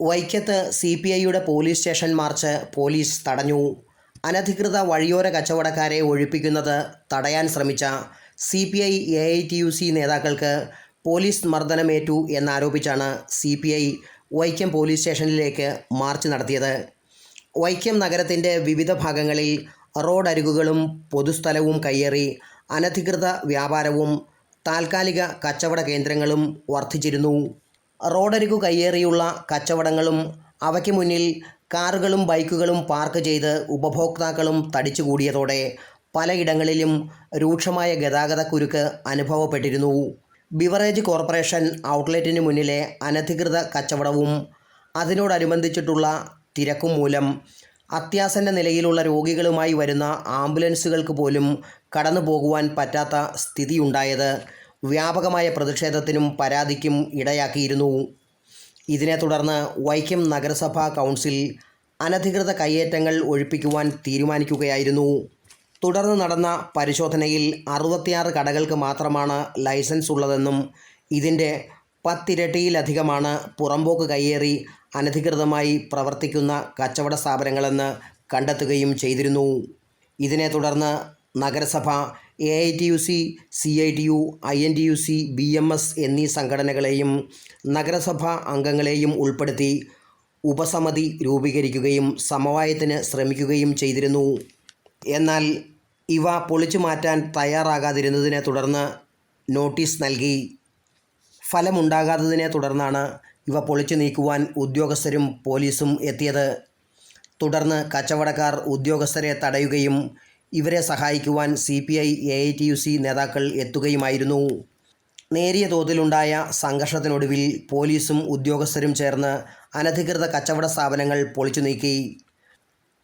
വൈക്കത്ത് C P ഐയുടെ police station march police തടഞ്ഞു. അനധികൃത വഴിയോര കച്ചവടക്കാരെ ഒഴിപ്പിക്കുന്നത് തടയാൻ ശ്രമിച്ച C P I A I T U C നേതാക്കൾക്ക് പോലീസ് മർദ്ദനമേറ്റു എന്നാരോപിച്ചാണ് C P I Vaikom police സ്റ്റേഷനിലേക്ക് മാർച്ച് നടത്തിയത്. വൈക്കം നഗരത്തിന്റെ വിവിധ ഭാഗങ്ങളിൽ റോഡരികുകളും പൊതുസ്ഥലവും കയ്യേറി അനധികൃത വ്യാപാരവും താൽക്കാലിക കച്ചവട കേന്ദ്രങ്ങളും വർദ്ധിച്ചിരുന്നു. റോഡരികു കയ്യേറിയുള്ള കച്ചവടങ്ങളും അവയ്ക്ക് മുന്നിൽ കാറുകളും ബൈക്കുകളും പാർക്ക് ചെയ്ത് ഉപഭോക്താക്കളും തടിച്ചുകൂടിയതോടെ പലയിടങ്ങളിലും രൂക്ഷമായ ഗതാഗതക്കുരുക്ക് അനുഭവപ്പെട്ടിരുന്നു. ബിവറേജ് കോർപ്പറേഷൻ ഔട്ട്ലെറ്റിന് മുന്നിലെ അനധികൃത കച്ചവടവും അതിനോടനുബന്ധിച്ചിട്ടുള്ള തിരക്കും മൂലം അത്യാസന്ന നിലയിലുള്ള രോഗികളുമായി വരുന്ന ആംബുലൻസുകൾക്ക് പോലും കടന്നു പോകുവാൻ പറ്റാത്ത സ്ഥിതിയുണ്ടായത് വ്യാപകമായ പ്രതിഷേധത്തിനും പരാതിക്കും ഇടയാക്കിയിരുന്നു. ഇതിനെ തുടർന്ന് വൈക്കം നഗരസഭാ കൗൺസിൽ അനധികൃത കയ്യേറ്റങ്ങൾ ഒഴിപ്പിക്കുവാൻ തീരുമാനിക്കുകയായിരുന്നു. തുടർന്ന് നടന്ന പരിശോധനയിൽ അറുപത്തിയാറ് കടകൾക്ക് മാത്രമാണ് ലൈസൻസ് ഉള്ളതെന്നും ഇതിന്റെ പത്തിരട്ടിയിലധികമാണ് പുറമ്പോക്ക് കയ്യേറി അനധികൃതമായി പ്രവർത്തിക്കുന്ന കച്ചവട സ്ഥാപനങ്ങളെന്ന് കണ്ടെത്തുകയും ചെയ്തിരുന്നു. ഇതിനെ തുടർന്ന് നഗരസഭ A I T U C C I T U I N T U C B M S എന്നീ സംഘടനകളെയും നഗരസഭാ അംഗങ്ങളെയും ഉൾപ്പെടുത്തി ഉപസമിതി രൂപീകരിക്കുകയും സമവായത്തിന് ശ്രമിക്കുകയും ചെയ്തിരുന്നു. എന്നാൽ ഇവ പൊളിച്ചു മാറ്റാൻ തയ്യാറാകാതിരുന്നതിനെ തുടർന്ന് നോട്ടീസ് നൽകി. ഫലമുണ്ടാകാത്തതിനെ തുടർന്നാണ് ഇവ പൊളിച്ചു നീക്കുവാൻ ഉദ്യോഗസ്ഥരും പോലീസും എത്തിയത്. തുടർന്ന് കച്ചവടക്കാർ ഉദ്യോഗസ്ഥരെ തടയുകയും ഇവരെ സഹായിക്കുവാൻ C P I A I T U C നേതാക്കൾ എത്തുകയുമായിരുന്നു. നേരിയ തോതിലുണ്ടായ സംഘർഷത്തിനൊടുവിൽ പോലീസും ഉദ്യോഗസ്ഥരും ചേർന്ന് അനധികൃത കച്ചവട സ്ഥാപനങ്ങൾ പൊളിച്ചു നീക്കി.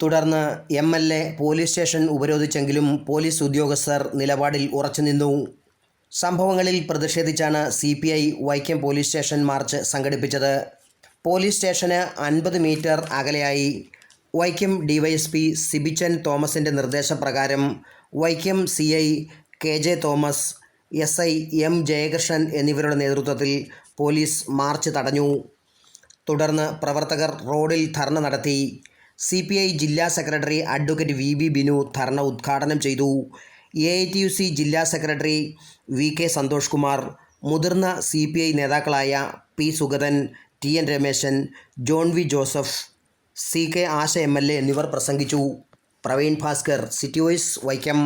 തുടർന്ന് M L A police station ഉപരോധിച്ചെങ്കിലും police ഉദ്യോഗസ്ഥർ നിലപാടിൽ ഉറച്ചുനിന്നു സംഭവങ്ങളിൽ പ്രതിഷേധിച്ചാണ് C P I Vaikom police station march സംഘടിപ്പിച്ചത്. പോലീസ് സ്റ്റേഷന് അൻപത് മീറ്റർ അകലെയായി വൈക്കം ഡിവൈഎസ്പി സിബിച്ചൻ തോമസിന്റെ നിർദ്ദേശപ്രകാരം Vaikom C I K J Thomas S I M Jayakrishnan എന്നിവരുടെ നേതൃത്വത്തിൽ പോലീസ് മാർച്ച് തടഞ്ഞു. തുടർന്ന് പ്രവർത്തകർ റോഡിൽ ധർണ നടത്തി. സി പി ഐ ജില്ലാ secretary advocate V B Binu dharna ഉദ്ഘാടനം ചെയ്തു. A I T U C ജില്ലാ secretary V K Santhosh Kumar മുതിർന്ന സി പി ഐ നേതാക്കളായ P Sugathan T N Rameshan John V Joseph C K Asha M L A എന്നിവർ പ്രസംഗിച്ചു. Praveen Bhaskar city voice Vaikom.